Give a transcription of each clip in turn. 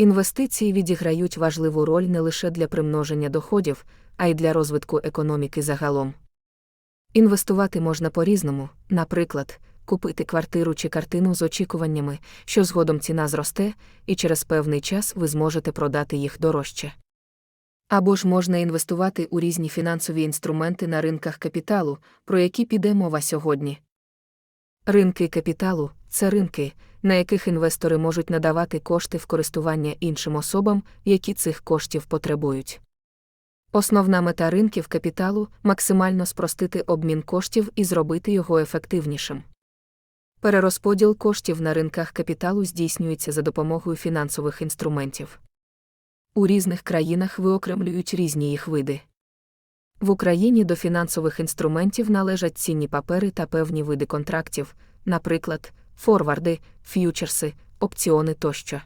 Інвестиції відіграють важливу роль не лише для примноження доходів, а й для розвитку економіки загалом. Інвестувати можна по-різному, наприклад, купити квартиру чи картину з очікуваннями, що згодом ціна зросте, і через певний час ви зможете продати їх дорожче. Або ж можна інвестувати у різні фінансові інструменти на ринках капіталу, про які піде мова сьогодні. Ринки капіталу це ринки, на яких інвестори можуть надавати кошти в користування іншим особам, які цих коштів потребують. Основна мета ринків капіталу максимально спростити обмін коштів і зробити його ефективнішим. Перерозподіл коштів на ринках капіталу здійснюється за допомогою фінансових інструментів. У різних країнах виокремлюють різні їх види. В Україні до фінансових інструментів належать цінні папери та певні види контрактів, наприклад, форварди, ф'ючерси, опціони тощо.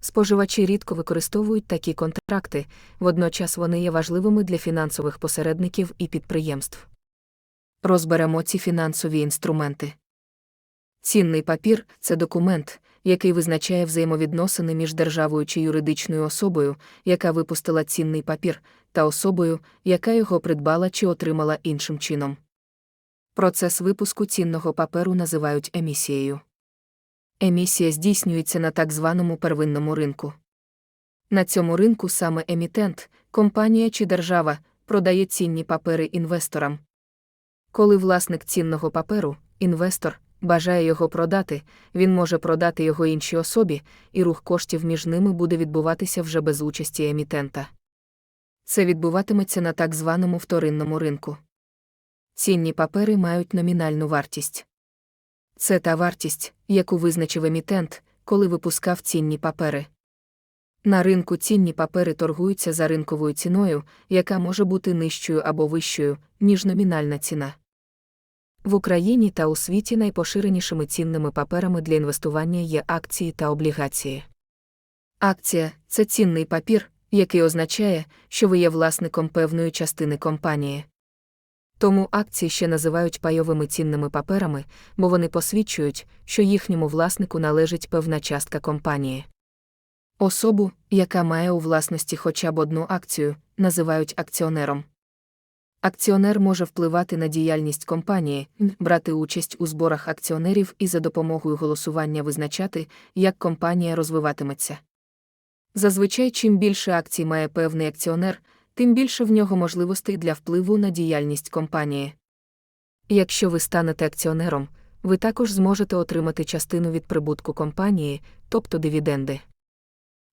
Споживачі рідко використовують такі контракти, водночас вони є важливими для фінансових посередників і підприємств. Розберемо ці фінансові інструменти. Цінний папір це документ, який визначає взаємовідносини між державою чи юридичною особою, яка випустила цінний папір, та особою, яка його придбала чи отримала іншим чином. Процес випуску цінного паперу називають емісією. Емісія здійснюється на так званому первинному ринку. На цьому ринку саме емітент, компанія чи держава продає цінні папери інвесторам. Коли власник цінного паперу, інвестор, бажає його продати, він може продати його іншій особі, і рух коштів між ними буде відбуватися вже без участі емітента. Це відбуватиметься на так званому вторинному ринку. Цінні папери мають номінальну вартість. Це та вартість, яку визначив емітент, коли випускав цінні папери. На ринку цінні папери торгуються за ринковою ціною, яка може бути нижчою або вищою, ніж номінальна ціна. В Україні та у світі найпоширенішими цінними паперами для інвестування є акції та облігації. Акція це цінний папір, який означає, що ви є власником певної частини компанії. Тому акції ще називають пайовими цінними паперами, бо вони посвідчують, що їхньому власнику належить певна частка компанії. Особу, яка має у власності хоча б одну акцію, називають акціонером. Акціонер може впливати на діяльність компанії, брати участь у зборах акціонерів і за допомогою голосування визначати, як компанія розвиватиметься. Зазвичай, чим більше акцій має певний акціонер, тим більше в нього можливостей для впливу на діяльність компанії. Якщо ви станете акціонером, ви також зможете отримати частину від прибутку компанії, тобто дивіденди.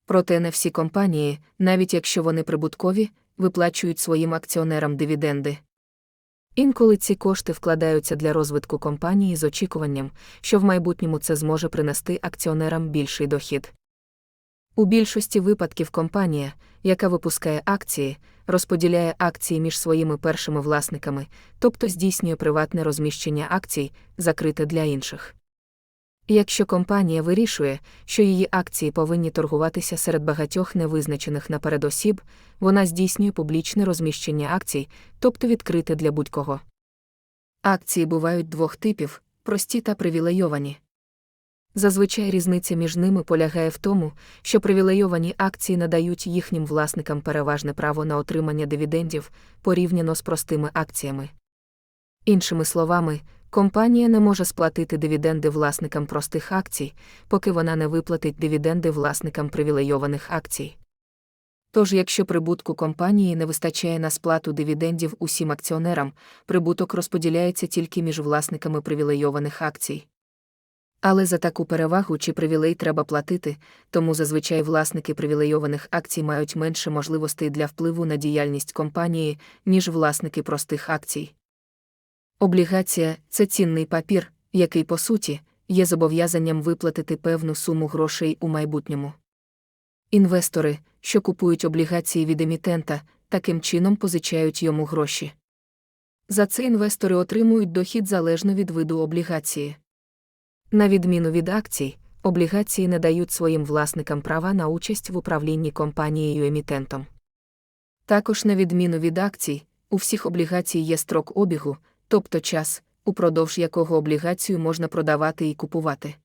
Проте не всі компанії, навіть якщо вони прибуткові, виплачують своїм акціонерам дивіденди. Інколи ці кошти вкладаються для розвитку компанії з очікуванням, що в майбутньому це зможе принести акціонерам більший дохід. У більшості випадків компанія, яка випускає акції, розподіляє акції між своїми першими власниками, тобто здійснює приватне розміщення акцій, закрите для інших. Якщо компанія вирішує, що її акції повинні торгуватися серед багатьох невизначених наперед осіб, вона здійснює публічне розміщення акцій, тобто відкрите для будь-кого. Акції бувають двох типів прості та привілейовані. Зазвичай різниця між ними полягає в тому, що привілейовані акції надають їхнім власникам переважне право на отримання дивідендів порівняно з простими акціями. Іншими словами, компанія не може сплатити дивіденди власникам простих акцій, поки вона не виплатить дивіденди власникам привілейованих акцій. Тож, якщо прибутку компанії не вистачає на сплату дивідендів усім акціонерам, прибуток розподіляється тільки між власниками привілейованих акцій. Але за таку перевагу чи привілей треба платити, тому зазвичай власники привілейованих акцій мають менше можливостей для впливу на діяльність компанії, ніж власники простих акцій. Облігація це цінний папір, який, по суті, є зобов'язанням виплатити певну суму грошей у майбутньому. Інвестори, що купують облігації від емітента, таким чином позичають йому гроші. За це інвестори отримують дохід залежно від виду облігації. На відміну від акцій, облігації не дають своїм власникам права на участь в управлінні компанією емітентом. Також, на відміну від акцій, у всіх облігацій є строк обігу, тобто час, упродовж якого облігацію можна продавати і купувати.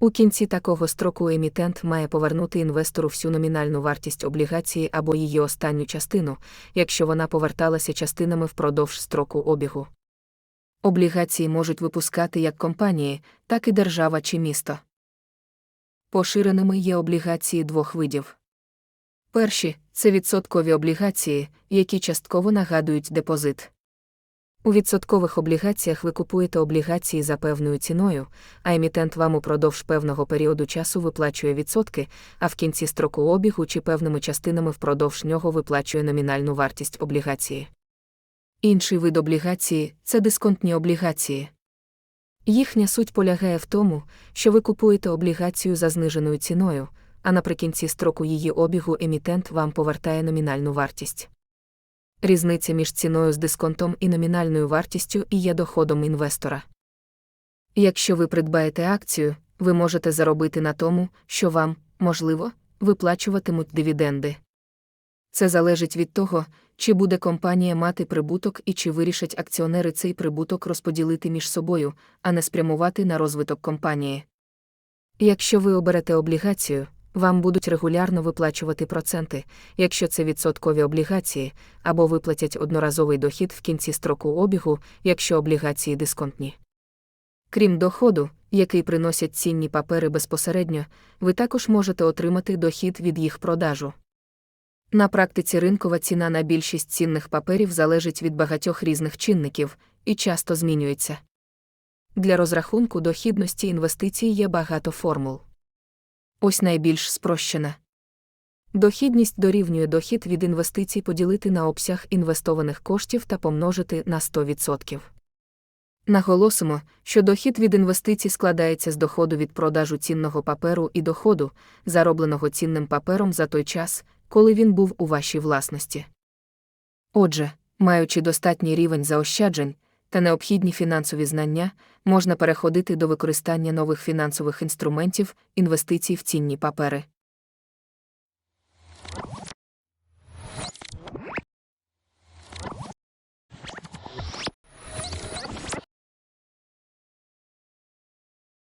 У кінці такого строку емітент має повернути інвестору всю номінальну вартість облігації або її останню частину, якщо вона поверталася частинами впродовж строку обігу. Облігації можуть випускати як компанії, так і держава чи місто. Поширеними є облігації двох видів. Перші це відсоткові облігації, які частково нагадують депозит. У відсоткових облігаціях ви купуєте облігації за певною ціною, а емітент вам упродовж певного періоду часу виплачує відсотки, а в кінці строку обігу чи певними частинами впродовж нього виплачує номінальну вартість облігації. Інший вид облігації це дисконтні облігації. Їхня суть полягає в тому, що ви купуєте облігацію за зниженою ціною, а наприкінці строку її обігу емітент вам повертає номінальну вартість. Різниця між ціною з дисконтом і номінальною вартістю і є доходом інвестора. Якщо ви придбаєте акцію, ви можете заробити на тому, що вам, можливо, виплачуватимуть дивіденди. Це залежить від того, чи буде компанія мати прибуток і чи вирішать акціонери цей прибуток розподілити між собою, а не спрямувати на розвиток компанії. Якщо ви оберете облігацію, вам будуть регулярно виплачувати проценти, якщо це відсоткові облігації, або виплатять одноразовий дохід в кінці строку обігу, якщо облігації дисконтні. Крім доходу, який приносять цінні папери безпосередньо, ви також можете отримати дохід від їх продажу. На практиці ринкова ціна на більшість цінних паперів залежить від багатьох різних чинників і часто змінюється. Для розрахунку дохідності інвестицій є багато формул. Ось найбільш спрощена. Дохідність дорівнює дохід від інвестицій поділити на обсяг інвестованих коштів та помножити на 100%. Наголосимо, що дохід від інвестицій складається з доходу від продажу цінного паперу і доходу, заробленого цінним папером за той час, коли він був у вашій власності. Отже, маючи достатній рівень заощаджень та необхідні фінансові знання, можна переходити до використання нових фінансових інструментів, інвестицій в цінні папери.